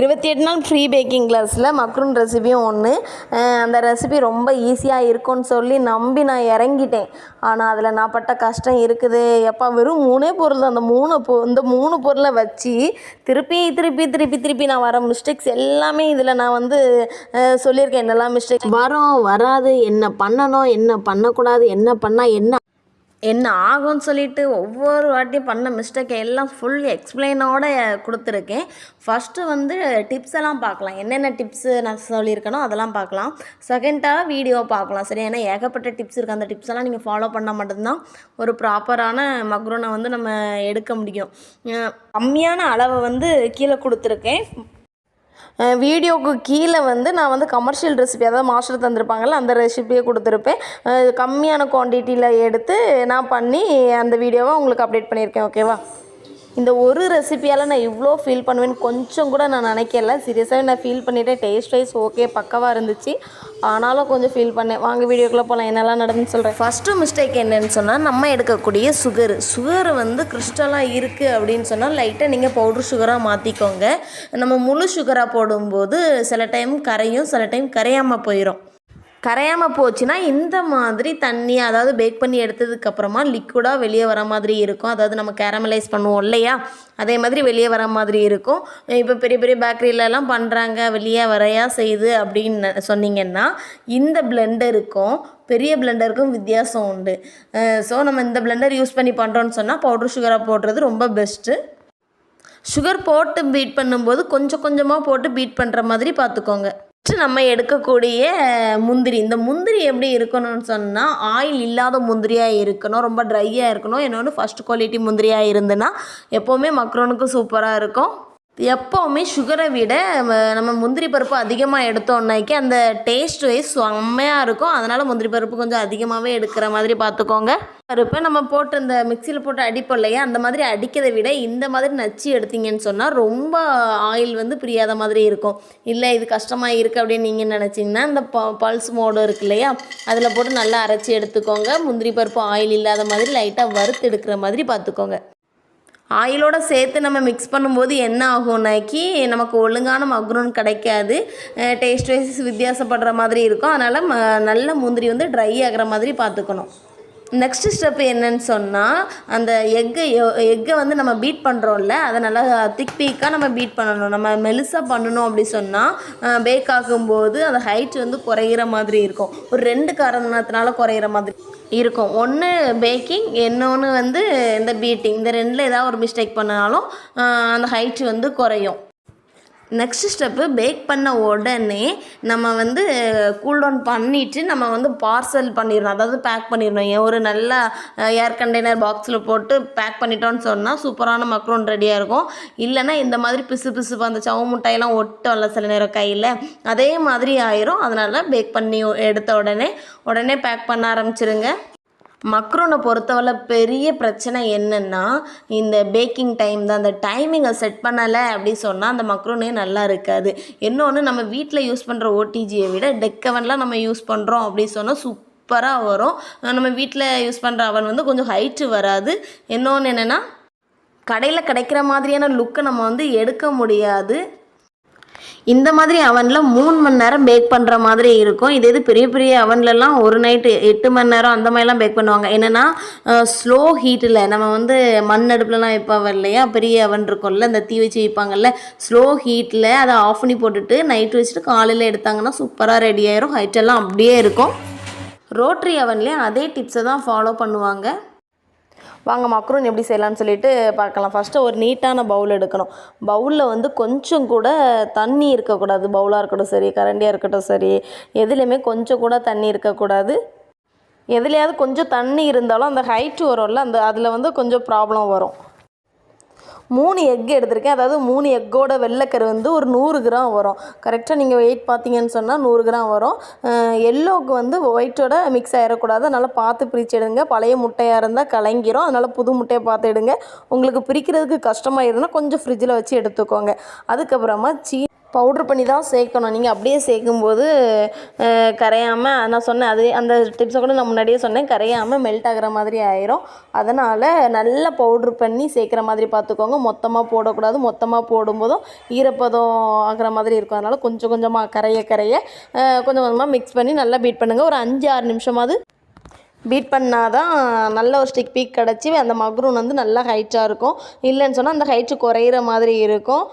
இருபத்தி எட்டு நாள் ஃப்ரீ பேக்கிங் கிளாஸில் மக்ரூன் ரெசிபியும் ஒன்று அந்த ரெசிபி ரொம்ப ஈஸியாக இருக்கும்னு சொல்லி நம்பி நான் இறங்கிட்டேன். ஆனால் அதில் நான் பட்ட கஷ்டம் இருக்குது. எப்போ வெறும் மூணே பொருள் தான். அந்த மூணு பொ இந்த மூணு பொருளை வச்சு திருப்பி திருப்பி திருப்பி திருப்பி நான் வர மிஸ்டேக்ஸ் எல்லாமே இதில் நான் வந்து சொல்லியிருக்கேன். என்னெல்லாம் மிஸ்டேக் வரோம் வராது. என்ன பண்ணணும் என்ன பண்ணக்கூடாது என்ன பண்ணால் என்ன என்ன ஆகும்னு சொல்லிட்டு ஒவ்வொரு வாட்டியும் பண்ண மிஸ்டேக்கை எல்லாம் ஃபுல் எக்ஸ்பிளைனோட கொடுத்துருக்கேன். ஃபஸ்ட்டு வந்து டிப்ஸ் எல்லாம் பார்க்கலாம். என்னென்ன டிப்ஸு நான் சொல்லியிருக்கேனோ அதெல்லாம் பார்க்கலாம். செகண்டாக வீடியோ பார்க்கலாம். சரி ஏன்னா ஏகப்பட்ட டிப்ஸ் இருக்குது அந்த டிப்ஸ் எல்லாம் நீங்கள் ஃபாலோ பண்ணால் மட்டும்தான் ஒரு ப்ராப்பரான மக்ரோனை வந்து நம்ம எடுக்க முடியும். கம்மியான அளவை வந்து கீழே கொடுத்துருக்கேன். வீடியோவுக்கு கீழே வந்து நான் வந்து கமர்ஷியல் ரெசிபி அதாவது மாஸ்டர் தந்திருப்பாங்கல்ல அந்த ரெசிபியை கொடுத்துருப்பேன். கம்மியான குவான்டிட்டியில் எடுத்து நான் பண்ணி அந்த வீடியோவை உங்களுக்கு அப்டேட் பண்ணியிருக்கேன் ஓகேவா இந்த ஒரு ரெசிபியால் நான் இவ்வளோ ஃபீல் பண்ணுவேன்னு கொஞ்சம் கூட நான் நினைக்கல. சீரியஸாகவே நான் ஃபீல் பண்ணிட்டேன். டேஸ்ட் வைஸ் ஓகே பக்கவாக இருந்துச்சு. ஆனாலும் கொஞ்சம் ஃபீல் பண்ணேன். வாங்க வீடியோக்குள்ளே போகலாம் என்னெல்லாம் நடந்துன்னு சொல்கிறேன் ஃபஸ்ட்டு மிஸ்டேக் என்னென்னு சொன்னால் நம்ம எடுக்கக்கூடிய சுகர் சுகர் வந்து கிறிஸ்டலாக இருக்குது அப்படின்னு சொன்னால் லைட்டாக நீங்கள் பவுடர் சுகராக மாற்றிக்கோங்க நம்ம முழு சுகராக போடும்போது சில டைம் கரையும் சில டைம் கரையாமல் போயிடும் கரையாமல் போச்சுன்னா இந்த மாதிரி தண்ணி அதாவது பேக் பண்ணி எடுத்ததுக்கப்புறமா லிக்விடாக வெளியே வர மாதிரி இருக்கும். அதாவது நம்ம கேரமலைஸ் பண்ணுவோம் இல்லையா? அதே மாதிரி வெளியே வர மாதிரி இருக்கும். இப்போ பெரிய பெரிய பேக்கரியிலலாம் பண்ணுறாங்க வெளியே வரையா செய்யுது அப்படின்னு சொன்னீங்கன்னா இந்த பிளெண்டருக்கும் பெரிய பிளெண்டருக்கும் வித்தியாசம் உண்டு. ஸோ நம்ம இந்த பிளெண்டர் யூஸ் பண்ணி பண்ணுறோன்னு சொன்னால் பவுடர் சுகராக போடுறது ரொம்ப பெஸ்ட்டு சுகர் போட்டு பீட் பண்ணும்போது கொஞ்சம் கொஞ்சமாக போட்டு பீட் பண்ணுற மாதிரி பார்த்துக்கோங்க. ஃபஸ்ட்டு நம்ம எடுக்கக்கூடிய முந்திரி. இந்த முந்திரி எப்படி இருக்கணும்னு சொன்னால் ஆயில் இல்லாத முந்திரியாக இருக்கணும் ரொம்ப ட்ரையாக இருக்கணும். இன்னொன்று ஃபஸ்ட் குவாலிட்டி முந்திரியாக இருந்துன்னா எப்போவுமே மக்ரோனுக்கு சூப்பராக இருக்கும். எப்போவுமே சுகரை விட நம்ம முந்திரி பருப்பு அதிகமாக எடுத்தோன்னாக்கி அந்த டேஸ்ட் வைஸ் செம்மையாக இருக்கும். அதனால் முந்திரி பருப்பு கொஞ்சம் அதிகமாகவே எடுக்கிற மாதிரி பார்த்துக்கோங்க. பருப்பை நம்ம போட்டு இந்த மிக்சியில் போட்டு அடிப்போம் இல்லையா? அந்த மாதிரி அடிக்கிறதை விட இந்த மாதிரி நச்சு எடுத்தீங்கன்னு சொன்னால் ரொம்ப ஆயில் வந்து பிரியாத மாதிரி இருக்கும். இல்லை இது கஷ்டமாக இருக்குது அப்படின்னு நீங்கள் நினச்சிங்கன்னா இந்த ப பல்ஸ் மோடு இருக்கு இல்லையா? அதில் போட்டு நல்லா அரைச்சி எடுத்துக்கோங்க. முந்திரி பருப்பு ஆயில் இல்லாத மாதிரி லைட்டாக வறுத்து எடுக்கிற மாதிரி பார்த்துக்கோங்க. ஆயிலோட சேர்த்து நம்ம மிக்ஸ் பண்ணும்போது என்ன ஆகும்னாக்கி நமக்கு ஒழுங்கான மக்ரூன் கிடைக்காது. டேஸ்ட் வைஸ் வித்தியாசப்படுற மாதிரி இருக்கும். அதனால் ம நல்ல முந்திரி வந்து ட்ரை ஆகிற மாதிரி பார்த்துக்கணும். நெக்ஸ்ட் ஸ்டெப் என்னன்னு சொன்னால் அந்த எக்கை எக்கை வந்து நம்ம பீட் பண்ணுறோம்ல அதை நல்லா திக் பீக்காக நம்ம பீட் பண்ணணும். நம்ம மெலுசாக பண்ணணும் அப்படி சொன்னால் பேக் ஆகும்போது அந்த ஹைட் வந்து குறையிற மாதிரி இருக்கும். ஒரு ரெண்டு காரணத்தினால குறையிற மாதிரி இருக்கும். ஒன்று பேக்கிங் இன்னொன்று வந்து இந்த பீட்டிங் இந்த ரெண்டில் ஏதாவது ஒரு மிஸ்டேக் பண்ணாலும் அந்த ஹைட் வந்து குறையும். நெக்ஸ்ட் ஸ்டெப்பு பேக் பண்ண உடனே நம்ம வந்து கூல் டவுன் பண்ணிவிட்டு நம்ம வந்து பார்சல் பண்ணிடணும். அதாவது பேக் பண்ணிடணும். ஏன் ஒரு நல்ல ஏர் கண்டெய்னர் பாக்ஸில் போட்டு பேக் பண்ணிட்டோன்னு சொன்னால் சூப்பரான மக்ரோன் ரெடியாக இருக்கும். இல்லைன்னா இந்த மாதிரி பிசு பிசு அந்த சவு முட்டையெல்லாம் ஒட்டும்ல சில நேரம் கையில். அதே மாதிரி ஆயிரும். அதனால் பேக் பண்ணி எடுத்த உடனே உடனே பேக் பண்ண ஆரம்பிச்சிருங்க. மக்ரோனை பொறுத்தவரை பெரிய பிரச்சனை என்னென்னா இந்த பேக்கிங் டைம் தான் அந்த டைமிங்கை செட் பண்ணலை அப்படி சொன்னால் அந்த மக்ரோனே நல்லா இருக்காது. இன்னொன்று நம்ம வீட்டில் யூஸ் பண்ணுற ஓடிஜியை விட டெக்கவன்லாம் நம்ம யூஸ் பண்ணுறோம் அப்படி சொன்னால் சூப்பராக வரும். நம்ம வீட்டில் யூஸ் பண்ணுற அவன் வந்து கொஞ்சம் ஹைட்டு வராது. இன்னொன்று என்னென்னா கடையில் கிடைக்கிற மாதிரியான லுக்கை நம்ம வந்து எடுக்க முடியாது. இந்த மாதிரி அவனில் மூணு மணி நேரம் பேக் பண்ணுற மாதிரி இருக்கும். இதே இது பெரிய பெரிய அவன்லலாம் ஒரு நைட்டு எட்டு மணி நேரம் அந்த மாதிரிலாம் பேக் பண்ணுவாங்க. என்னென்னா ஸ்லோ ஹீட்டில் நம்ம வந்து மண் அடுப்புலலாம் வைப்பாங்க இல்லையா? பெரிய அவன் இருக்கும்ல இந்த தீ வச்சு வைப்பாங்கல்ல ஸ்லோ ஹீட்டில் அதை ஆஃப் பண்ணி போட்டுட்டு நைட்டு வச்சுட்டு காலையில் எடுத்தாங்கன்னா சூப்பராக ரெடி ஆயிரும். ஹைட் எல்லாம் அப்படியே இருக்கும். ரோட்ரி அவன்லேயும் அதே டிப்ஸை தான் ஃபாலோ பண்ணுவாங்க. வாங்க மக்ரூன் எப்படி செய்யலாம்னு சொல்லிட்டு பார்க்கலாம். ஃபஸ்ட்டு ஒரு நீட்டான பவுல் எடுக்கணும். பவுலில் வந்து கொஞ்சம் கூட தண்ணி இருக்கக்கூடாது. பவுலாக இருக்கட்டும் சரி கரண்டியாக இருக்கட்டும் சரி எதுலேயுமே கொஞ்சம் கூட தண்ணி இருக்கக்கூடாது. எதுலேயாவது கொஞ்சம் தண்ணி இருந்தாலும் அந்த ஹைட்டு வரும்ல அந்த அதில் வந்து கொஞ்சம் ப்ராப்ளம் வரும். மூணு எக் எடுத்திருக்கேன். அதாவது மூணு எக்கோட வெள்ளைக்கரு வந்து ஒரு நூறு கிராம் வரும். கரெக்டாக நீங்கள் வெயிட் பார்த்தீங்கன்னு சொன்னால் நூறு கிராம் வரும். எல்லோவுக்கு வந்து ஒயிட்டோட மிக்ஸ் ஆகிடக்கூடாது அதனால் பார்த்து பிரித்து எடுங்க. பழைய முட்டையாக இருந்தால் கலங்கிரும். அதனால் புது முட்டையை பார்த்து எடுங்க. உங்களுக்கு பிரிக்கிறதுக்கு கஷ்டமாக இருந்தால் கொஞ்சம் ஃப்ரிட்ஜில் வச்சு எடுத்துக்கோங்க. அதுக்கப்புறமா சீ பவுட்ரு பண்ணி தான் சேர்க்கணும். நீங்கள் அப்படியே சேர்க்கும்போது கரையாமல் நான் சொன்னேன் அது அந்த டிப்ஸை கூட நான் முன்னாடியே சொன்னேன் கரையாமல் மெல்ட் ஆகிற மாதிரி ஆயிரும். அதனால் நல்லா பவுட்ரு பண்ணி சேர்க்குற மாதிரி பார்த்துக்கோங்க. மொத்தமாக போடக்கூடாது. மொத்தமாக போடும்போதும் ஈரப்பதம் ஆகிற மாதிரி இருக்கும். அதனால் கொஞ்சம் கொஞ்சமாக கரைய கரைய கொஞ்சம் கொஞ்சமாக மிக்ஸ் பண்ணி நல்லா பீட் பண்ணுங்கள் ஒரு அஞ்சு ஆறு நிமிஷமாவது பீட் பண்ணால் தான் நல்ல ஒரு ஸ்டிக் பீக் கிடச்சி அந்த மக்ரூன் வந்து நல்லா ஹைட்டாக இருக்கும். இல்லைன்னு சொன்னால் அந்த ஹைட்டு குறையிற மாதிரி இருக்கும்.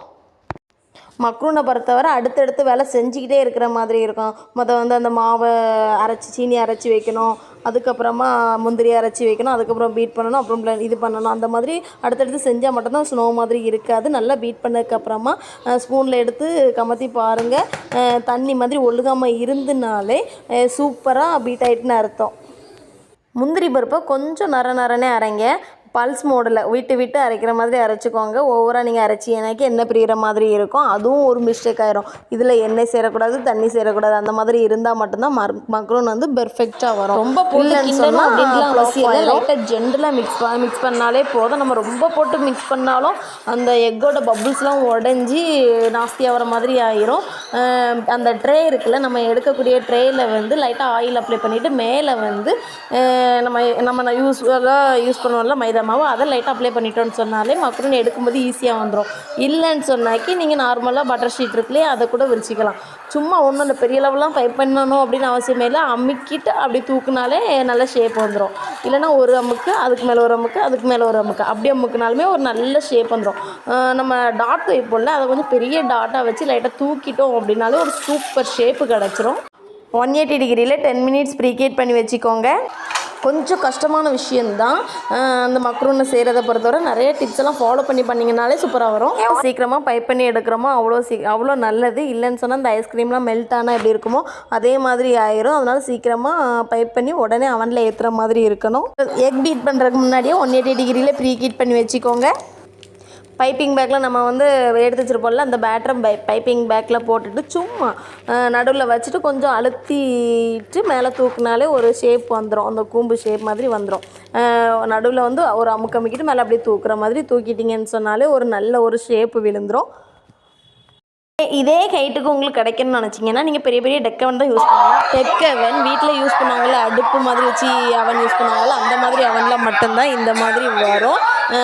மக்ரூனை பொறுத்தவரை அடுத்தடுத்து வேலை செஞ்சுக்கிட்டே இருக்கிற மாதிரி இருக்கும். மொதல் வந்து அந்த மாவை அரைச்சி சீனி அரைச்சி வைக்கணும். அதுக்கப்புறமா முந்திரி அரைச்சி வைக்கணும். அதுக்கப்புறம் பீட் பண்ணணும். அப்புறம் இது பண்ணணும். அந்த மாதிரி அடுத்தடுத்து செஞ்சால் மட்டும்தான் ஸ்னோ மாதிரி இருக்காது. நல்லா பீட் பண்ணதுக்கப்புறமா ஸ்பூனில் எடுத்து கமத்தி பாருங்கள் தண்ணி மாதிரி ஒழுகாமல் இருந்துனாலே சூப்பராக பீட் ஆயிட்டுன்னு அர்த்தம். முந்திரி பருப்பை கொஞ்சம் நர நரனே அரைங்க. பல்ஸ் மோடில் விட்டு விட்டு அரைக்கிற மாதிரி அரைச்சிக்கோங்க. ஓவராக நீங்கள் அரைச்சி எனக்கு எண்ணெய் பிரிகிற மாதிரி இருக்கும். அதுவும் ஒரு மிஸ்டேக் ஆயிரும். இதில் எண்ணெய் சேரக்கூடாது தண்ணி சேரக்கூடாது. அந்த மாதிரி இருந்தால் மட்டும்தான் மர் மக்ரூன் வந்து பெர்ஃபெக்டாக வரும். ரொம்ப இல்லைன்னு கிண்டணும் சொன்னா அப்படின்ட்டுலாம் flop அவசியம் இல்லை. ஆயிரும். லைட்டாக ஜென்டலாக மிக்ஸ் மிக்ஸ் பண்ணாலே போதும். நம்ம ரொம்ப போட்டு மிக்ஸ் பண்ணாலும் அந்த எக்கோட பபுள்ஸ்லாம் உடஞ்சி நாஸ்தி ஆகிற மாதிரி ஆயிரும். அந்த ட்ரே இருக்குல்ல நம்ம எடுக்கக்கூடிய ட்ரேயில் வந்து லைட்டாக ஆயில் அப்ளை பண்ணிவிட்டு மேலே வந்து நம்ம நம்ம யூஸ்வலாக யூஸ் பண்ணுவோம்ல மைதா மாவு அதை லைட்டாக அப்ளை பண்ணிட்டோன்னு சொன்னாலே மக்ரூன் எடுக்கும்போது ஈஸியாக வந்துடும் இல்லைன்னு சொன்னாக்கி நீங்கள் நார்மலாக பட்டர் ஷீட் இருக்குல்லையே அதை கூட விரிச்சிக்கலாம். சும்மா ஒன்றும் இல்லை பெரிய லெவலாம் பை பண்ணணும் அப்படின்னு அவசியமே இல்லை. அமுக்கிட்டு அப்படி தூக்குனாலே நல்ல ஷேப் வந்துடும் இல்லைன்னா ஒரு அமுக்கு அதுக்கு மேலே ஒரு அமுக்கு அதுக்கு மேலே ஒரு அமுக்கு. அப்படி அமுக்குனாலுமே ஒரு நல்ல ஷேப் வந்துடும் நம்ம டாட் வைப்போம்ல அதை கொஞ்சம் பெரிய டாட்டாக வச்சு லைட்டாக தூக்கிட்டோம் அப்படின்னாலே ஒரு சூப்பர் ஷேப்பு கிடச்சிரும். ஒன் எயிட்டி டிகிரியில் டென் மினிட்ஸ் ப்ரீகேட் பண்ணி வச்சுக்கோங்க. கொஞ்சம் கஷ்டமான விஷயந்தான் அந்த மக்ரூனை செய்கிறத பொறுத்தவரை நிறைய டிப்ஸ் எல்லாம் ஃபாலோ பண்ணி பண்ணிங்கனாலே சூப்பராக வரும். சீக்கிரமாக பைப் பண்ணி எடுக்கிறோமோ அவ்வளோ சீ அவ்வளோ நல்லது. இல்லைன்னு சொன்னால் அந்த ஐஸ்கிரீம்லாம் மெல்ட் ஆனால் எப்படி இருக்குமோ அதே மாதிரி ஆயிரும். அதனால சீக்கிரமாக பைப் பண்ணி உடனே அவனில் ஏற்றுற மாதிரி இருக்கணும். எக் பீட் பண்ணுறதுக்கு முன்னாடியே ஒன் எயிட்டி டிகிரியில் ப்ரீ ஹீட் பண்ணி வச்சுக்கோங்க. பைப்பிங் பேக்கில் நம்ம வந்து எடுத்து வச்சுருப்போம்ல அந்த பேட்டரை பை பைப்பிங் பேக்கில் போட்டுட்டு சும்மா நடுவில் வச்சுட்டு கொஞ்சம் அழுத்திட்டு மேலே தூக்குனாலே ஒரு ஷேப் வந்துடும் அந்த கூம்பு ஷேப் மாதிரி வந்துடும் நடுவில் வந்து ஒரு அமுக்கு அமுக்கிட்டு மேலே அப்படியே தூக்குற மாதிரி தூக்கிட்டிங்கன்னு சொன்னாலே ஒரு நல்ல ஒரு ஷேப்பு விழுந்துடும் இதே ஹைட்டுக்கு உங்களுக்கு கிடைக்கணும்னு நினச்சிங்கன்னா நீங்கள் பெரிய பெரிய டெக்கவன் தான் யூஸ் பண்ணலாம். டெக்கவன் வீட்டில் யூஸ் பண்ணுவாங்கள்ல அடுப்பு மாதிரி வச்சு அவன் யூஸ் பண்ணுவாங்கள்ல அந்த மாதிரி அவனில் மட்டும்தான் இந்த மாதிரி வரும்.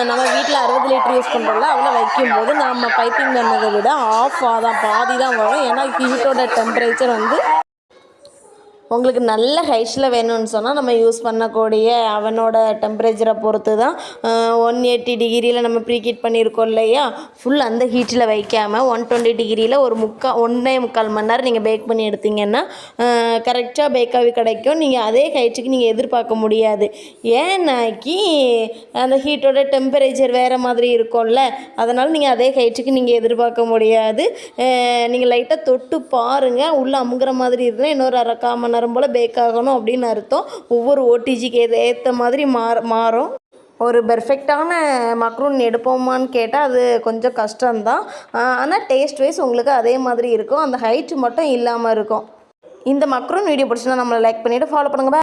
நம்ம வீட்டில் அறுபது லிட்டர் யூஸ் பண்ணுறோம்ல அவ்வளோ வைக்கும்போது நம்ம பைப்பிங் பண்ணதை விட ஆஃப் தான் பாதி தான் வரும். ஏன்னா ஹீட்டோட டெம்பரேச்சர் வந்து உங்களுக்கு நல்ல ஹைட்ஸில் வேணும்னு சொன்னால் நம்ம யூஸ் பண்ணக்கூடிய அவனோட டெம்பரேச்சரை பொறுத்து தான் ஒன் எயிட்டி டிகிரியில் நம்ம ப்ரீகீட் பண்ணியிருக்கோம் இல்லையா? ஃபுல் அந்த ஹீட்டில் வைக்காமல் ஒன் டுவெண்ட்டி டிகிரியில் ஒரு முக்கா ஒன்றே முக்கால் மணி நேரம் நீங்கள் பேக் பண்ணி எடுத்தீங்கன்னா கரெக்டாக பேக்காகவே கிடைக்கும். நீங்கள் அதே ஹைட்டுக்கு நீங்கள் எதிர்பார்க்க முடியாது. ஏன்னாக்கி அந்த ஹீட்டோட டெம்பரேச்சர் வேறு மாதிரி இருக்கும்ல. அதனால் நீங்கள் அதே ஹைட்டுக்கு நீங்கள் எதிர்பார்க்க முடியாது. நீங்கள் லைட்டாக தொட்டு பாருங்கள் உள்ளே அமுங்குற மாதிரி இருந்தால் இன்னொரு அரை நேரம் போல் பேக் ஆகணும் அப்படின்னு அர்த்தம். ஒவ்வொரு ஓடிஜிக்கு ஏற்ற மாதிரி மாற மாறும். ஒரு பெர்ஃபெக்டான மக்ரூன் எடுப்போமான்னு கேட்டால் அது கொஞ்சம் கஷ்டம்தான். ஆனால் டேஸ்ட் வைஸ் உங்களுக்கு அதே மாதிரி இருக்கும். அந்த ஹைட் மட்டும் இல்லாமல் இருக்கும். இந்த மக்ரூன் வீடியோ பிடிச்சினா நம்மளை லைக் பண்ணிவிட்டு ஃபாலோ பண்ணுங்கள்